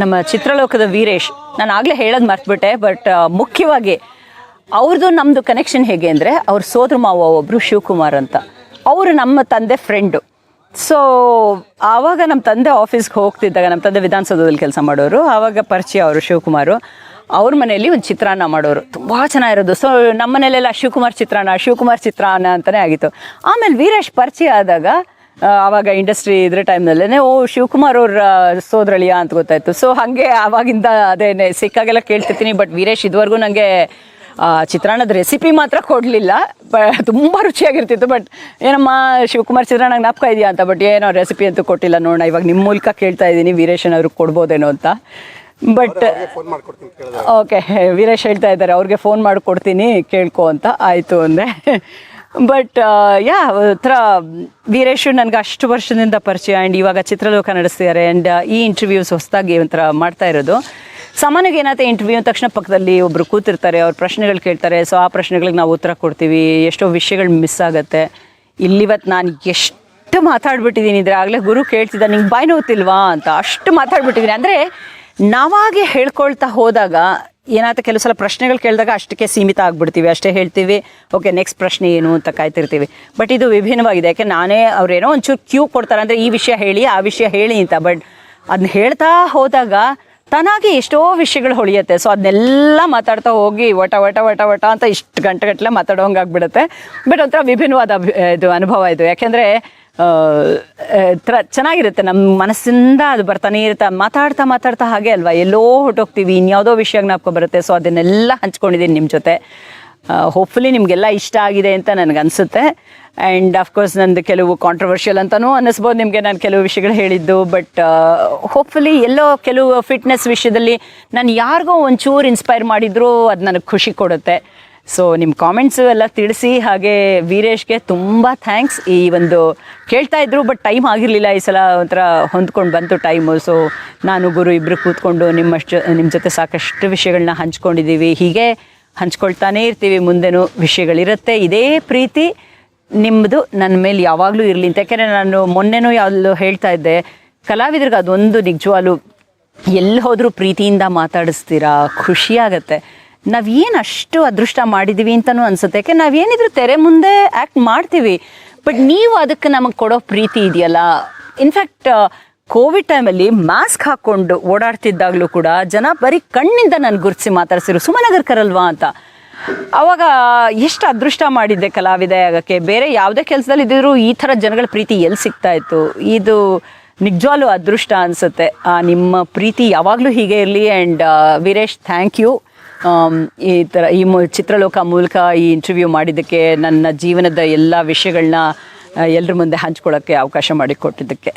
ನಮ್ಮ ಚಿತ್ರಲೋಕದ ವೀರೇಶ್. ನಾನು ಆಗಲೇ ಹೇಳೋದು ಮರ್ತ್ಬಿಟ್ಟೆ, ಬಟ್ ಮುಖ್ಯವಾಗಿ ಅವ್ರದ್ದು ನಮ್ಮದು ಕನೆಕ್ಷನ್ ಹೇಗೆ ಅಂದರೆ ಅವ್ರ ಸೋದರ ಮಾವ ಒಬ್ಬರು ಶಿವಕುಮಾರ್ ಅಂತ. ಅವರು ನಮ್ಮ ತಂದೆ ಫ್ರೆಂಡು ಸೊ ಆವಾಗ ನಮ್ಮ ತಂದೆ ಆಫೀಸ್ಗೆ ಹೋಗ್ತಿದ್ದಾಗ ನಮ್ಮ ತಂದೆ ವಿಧಾನಸೌಧದಲ್ಲಿ ಕೆಲಸ ಮಾಡೋರು, ಆವಾಗ ಪರಿಚಯ ಅವರು ಶಿವಕುಮಾರು. ಅವ್ರ ಮನೆಯಲ್ಲಿ ಒಂದು ಚಿತ್ರಾನ್ನ ಮಾಡೋರು. ತುಂಬ ಚೆನ್ನಾಗಿರೋದು. ಸೊ ನಮ್ಮ ಮನೇಲೆಲ್ಲ ಶಿವಕುಮಾರ್ ಚಿತ್ರಾನ್ನ ಶಿವಕುಮಾರ್ ಚಿತ್ರಾನ್ನ ಅಂತಲೇ ಆಗಿತ್ತು. ಆಮೇಲೆ ವೀರೇಶ್ ಪರಿಚಯ ಆದಾಗ ಆವಾಗ ಇಂಡಸ್ಟ್ರಿ ಇದ್ರ ಟೈಮ್ನಲ್ಲೇ ಓ ಶಿವಕುಮಾರ್ ಅವ್ರ ಸೋದ್ರಳಿಯ ಅಂತ ಗೊತ್ತಾಯ್ತು. ಸೊ ಹಾಗೆ ಆವಾಗಿಂದ ಅದೇ ಸಿಕ್ಕಾಗೆಲ್ಲ ಕೇಳ್ತಿರ್ತೀನಿ ಬಟ್ ವೀರೇಶ್ ಇದುವರೆಗೂ ನನಗೆ ಚಿತ್ರಾನ್ನದ ರೆಸಿಪಿ ಮಾತ್ರ ಕೊಡಲಿಲ್ಲ. ಬ ತುಂಬ ರುಚಿಯಾಗಿರ್ತಿತ್ತು ಬಟ್ ಏನಮ್ಮ ಶಿವಕುಮಾರ್ ಚಿತ್ರಾನ್ನ ಜ್ಞಾಪಕ ಇದೆಯಾ ಅಂತ ಬಟ್ ಏನೋ ರೆಸಿಪಿ ಅಂತೂ ಕೊಟ್ಟಿಲ್ಲ ನೋಡೋಣ ಇವಾಗ ನಿಮ್ಮ ಮೂಲಕ ಕೇಳ್ತಾ ಇದ್ದೀನಿ ವೀರೇಶ್ ಅವ್ರಿಗೆ ಕೊಡ್ಬೋದೇನೋ ಅಂತ ಬಟ್ ಓಕೆ ವೀರೇಶ್ ಹೇಳ್ತಾ ಇದ್ದಾರೆ ಅವ್ರಿಗೆ ಫೋನ್ ಮಾಡಿ ಕೊಡ್ತೀನಿ ಕೇಳ್ಕೊ ಅಂತ ಆಯಿತು ಅಂದೆ. ಬಟ್ ಯಾ ಥರ ವೀರೇಶ್ ನನಗೆ ಅಷ್ಟು ವರ್ಷದಿಂದ ಪರಿಚಯ ಆ್ಯಂಡ್ ಇವಾಗ ಚಿತ್ರಲೋಕ ನಡೆಸ್ತಿದ್ದಾರೆ ಆ್ಯಂಡ್ ಈ ಇಂಟರ್ವ್ಯೂಸ್ ಹೊಸದಾಗಿ ಒಂಥರ ಮಾಡ್ತಾ ಇರೋದು. ಸಾಮಾನ್ಯವಾಗಿ ಏನಾಗುತ್ತೆ ಇಂಟರ್ವ್ಯೂ ಅಂದ ತಕ್ಷಣ ಪಕ್ಕದಲ್ಲಿ ಒಬ್ಬರು ಕೂತಿರ್ತಾರೆ, ಅವ್ರ ಪ್ರಶ್ನೆಗಳು ಕೇಳ್ತಾರೆ. ಸೊ ಆ ಪ್ರಶ್ನೆಗಳಿಗೆ ನಾವು ಉತ್ತರ ಕೊಡ್ತೀವಿ. ಎಷ್ಟೋ ವಿಷಯಗಳು ಮಿಸ್ ಆಗುತ್ತೆ. ಇಲ್ಲಿವತ್ತು ನಾನು ಎಷ್ಟು ಮಾತಾಡ್ಬಿಟ್ಟಿದ್ದೀನಿ, ಇದ್ರೆ ಆಗಲೇ ಗುರು ಕೇಳ್ತಿದ್ದ ನಿಂಗೆ ಬಾಯಿ ನೋವುತ್ತಿಲ್ವಾ ಅಂತ ಅಷ್ಟು ಮಾತಾಡ್ಬಿಟ್ಟಿದ್ದೀನಿ. ಅಂದರೆ ನಾವಾಗೆ ಹೇಳ್ಕೊಳ್ತಾ ಹೋದಾಗ ಏನಾಯ್ತು, ಕೆಲವು ಸಲ ಪ್ರಶ್ನೆಗಳು ಕೇಳಿದಾಗ ಅಷ್ಟಕ್ಕೆ ಸೀಮಿತ ಆಗ್ಬಿಡ್ತೀವಿ, ಅಷ್ಟೇ ಹೇಳ್ತೀವಿ, ಓಕೆ ನೆಕ್ಸ್ಟ್ ಪ್ರಶ್ನೆ ಏನು? ಅಂತ ಕಾಯ್ತಿರ್ತೀವಿ. ಬಟ್ ಇದು ವಿಭಿನ್ನವಾಗಿದೆ. ಯಾಕೆ, ನಾನೇ ಅವ್ರೇನೋ ಒಂಚೂರು ಕ್ಯೂ ಕೊಡ್ತಾರೆ ಅಂದರೆ ಈ ವಿಷಯ ಹೇಳಿ, ಆ ವಿಷಯ ಹೇಳಿ ಅಂತ. ಬಟ್ ಅದನ್ನ ಹೇಳ್ತಾ ಹೋದಾಗ ತನಗೆ ಎಷ್ಟೋ ವಿಷಯಗಳು ಹೊಳಿಯುತ್ತೆ. ಸೊ ಅದನ್ನೆಲ್ಲ ಮಾತಾಡ್ತಾ ಹೋಗಿ ಒಟ ಒಟ ವಟ ವಟ ಅಂತ ಇಷ್ಟು ಗಂಟೆ ಗಟ್ಟಲೆ ಮಾತಾಡೋಂಗೆ ಆಗ್ಬಿಡುತ್ತೆ ಬಟ್ ಒಂಥರ ವಿಭಿನ್ನವಾದ ಇದು ಅನುಭವ ಇದು. ಯಾಕೆಂದರೆ ಥರ ಚೆನ್ನಾಗಿರುತ್ತೆ. ನಮ್ಮ ಮನಸ್ಸಿಂದ ಅದು ಬರ್ತಾನೆ ಇರುತ್ತೆ. ಮಾತಾಡ್ತಾ ಮಾತಾಡ್ತಾ ಹಾಗೆ ಅಲ್ವಾ? ಎಲ್ಲೋ ಹೊಟ್ಟೋಗ್ತೀವಿ ಇನ್ಯಾವುದೋ ವಿಷಯ ಜ್ಞಾಪಕ ಬರುತ್ತೆ. ಸೊ ಅದನ್ನೆಲ್ಲ ಹಂಚ್ಕೊಂಡಿದ್ದೀನಿ ನಿಮ್ಮ ಜೊತೆ. ಹೋಪ್ಫುಲಿ ನಿಮಗೆಲ್ಲ ಇಷ್ಟ ಆಗಿದೆ ಅಂತ ನನಗೆ ಅನಿಸುತ್ತೆ ಆ್ಯಂಡ್ ಅಫ್ಕೋರ್ಸ್ ನಂದು ಕೆಲವು ಕಾಂಟ್ರವರ್ಷಿಯಲ್ ಅಂತಲೂ ಅನ್ನಿಸ್ಬೋದು ನಿಮಗೆ. ನಾನು ಕೆಲವು ವಿಷಯಗಳು ಹೇಳಿದ್ದು. ಬಟ್ ಹೋಪ್ಫುಲಿ ಎಲ್ಲೋ ಕೆಲವು ಫಿಟ್ನೆಸ್ ವಿಷಯದಲ್ಲಿ ನಾನು ಯಾರಿಗೋ ಒಂಚೂರು ಇನ್ಸ್ಪೈರ್ ಮಾಡಿದರೂ, ಅದು ನನಗೆ ಖುಷಿ ಕೊಡುತ್ತೆ. ಸೊ ನಿಮ್ಮ ಕಾಮೆಂಟ್ಸು ಎಲ್ಲ ತಿಳಿಸಿ, ಹಾಗೆ ವೀರೇಶ್ಗೆ ತುಂಬ ಥ್ಯಾಂಕ್ಸ್ ಈ ಒಂದು ಕೇಳ್ತಾ ಇದ್ರು ಬಟ್ ಟೈಮ್ ಆಗಿರಲಿಲ್ಲ ಈ ಸಲ ಒಂಥರ ಹೊಂದ್ಕೊಂಡು ಬಂತು ಟೈಮು ಸೊ ನಾನು, ಗುರು ಇಬ್ಬರು ಕೂತ್ಕೊಂಡು ನಿಮ್ಮಷ್ಟು ನಿಮ್ಮ ಜೊತೆ ಸಾಕಷ್ಟು ವಿಷಯಗಳನ್ನ ಹಂಚ್ಕೊಂಡಿದ್ದೀವಿ. ಹೀಗೆ ಹಂಚ್ಕೊಳ್ತಾನೇ ಇರ್ತೀವಿ. ಮುಂದೆನೂ ವಿಷಯಗಳಿರುತ್ತೆ. ಇದೇ ಪ್ರೀತಿ ನಿಮ್ಮದು ನನ್ನ ಮೇಲೆ ಯಾವಾಗಲೂ ಇರಲಿ ಅಂತ. ಯಾಕೆಂದರೆ ನಾನು ಮೊನ್ನೆನೂ ಯಾವ್ದು ಹೇಳ್ತಾ ಇದ್ದೆ, ಕಲಾವಿದ್ರಿಗೆ ಅದೊಂದು ನಿಜವಾಗ್ಲೂ ಎಲ್ಲಿ ಹೋದರೂ ಪ್ರೀತಿಯಿಂದ ಮಾತಾಡಿಸ್ತೀರಾ? ಖುಷಿಯಾಗತ್ತೆ ನಾವೇನು ಅಷ್ಟು ಅದೃಷ್ಟ ಮಾಡಿದ್ದೀವಿ ಅಂತಲೂ ಅನ್ಸುತ್ತೆ. ಯಾಕೆ, ನಾವೇನಿದ್ರು ತೆರೆ ಮುಂದೆ ಆ್ಯಕ್ಟ್ ಮಾಡ್ತೀವಿ. ಬಟ್ ನೀವು ಅದಕ್ಕೆ ನಮಗೆ ಕೊಡೋ ಪ್ರೀತಿ ಇದೆಯಲ್ಲ? ಇನ್ಫ್ಯಾಕ್ಟ್ ಕೋವಿಡ್ ಟೈಮಲ್ಲಿ ಮಾಸ್ಕ್ ಹಾಕ್ಕೊಂಡು ಓಡಾಡ್ತಿದ್ದಾಗಲೂ ಕೂಡ ಜನ ಬರೀ ಕಣ್ಣಿಂದ ನಾನು ಗುರುತಿಸಿ ಮಾತಾಡ್ಸಿರು ಸುಮನಗರ್ಕರಲ್ವಾ ಅಂತ. ಅವಾಗ ಎಷ್ಟು ಅದೃಷ್ಟ ಮಾಡಿದ್ದೆ ಕಲಾವಿದೆ ಆಗೋಕ್ಕೆ ಬೇರೆ ಯಾವುದೇ ಕೆಲಸದಲ್ಲಿ ಇದ್ದಿದ್ರು ಈ ಥರ ಜನಗಳ ಪ್ರೀತಿ ಎಲ್ಲಿ ಸಿಗ್ತಾ ಇತ್ತು? ಇದು ನಿಜವಾಗ್ಲೂ ಅದೃಷ್ಟ ಅನಿಸುತ್ತೆ. ನಿಮ್ಮ ಪ್ರೀತಿ ಯಾವಾಗಲೂ ಹೀಗೆ ಇರಲಿ ಆ್ಯಂಡ್ ವೀರೇಶ್ ಥ್ಯಾಂಕ್ ಯು ಈ ಥರ ಈ ಚಿತ್ರಲೋಕ ಮೂಲಕ ಈ ಇಂಟರ್ವ್ಯೂ ಮಾಡಿದ್ದಕ್ಕೆ ನನ್ನ ಜೀವನದ ಎಲ್ಲ ವಿಷಯಗಳನ್ನ ಎಲ್ಲರ ಮುಂದೆ ಹಂಚ್ಕೊಳ್ಳೋಕ್ಕೆ ಅವಕಾಶ ಮಾಡಿಕೊಟ್ಟಿದ್ದಕ್ಕೆ.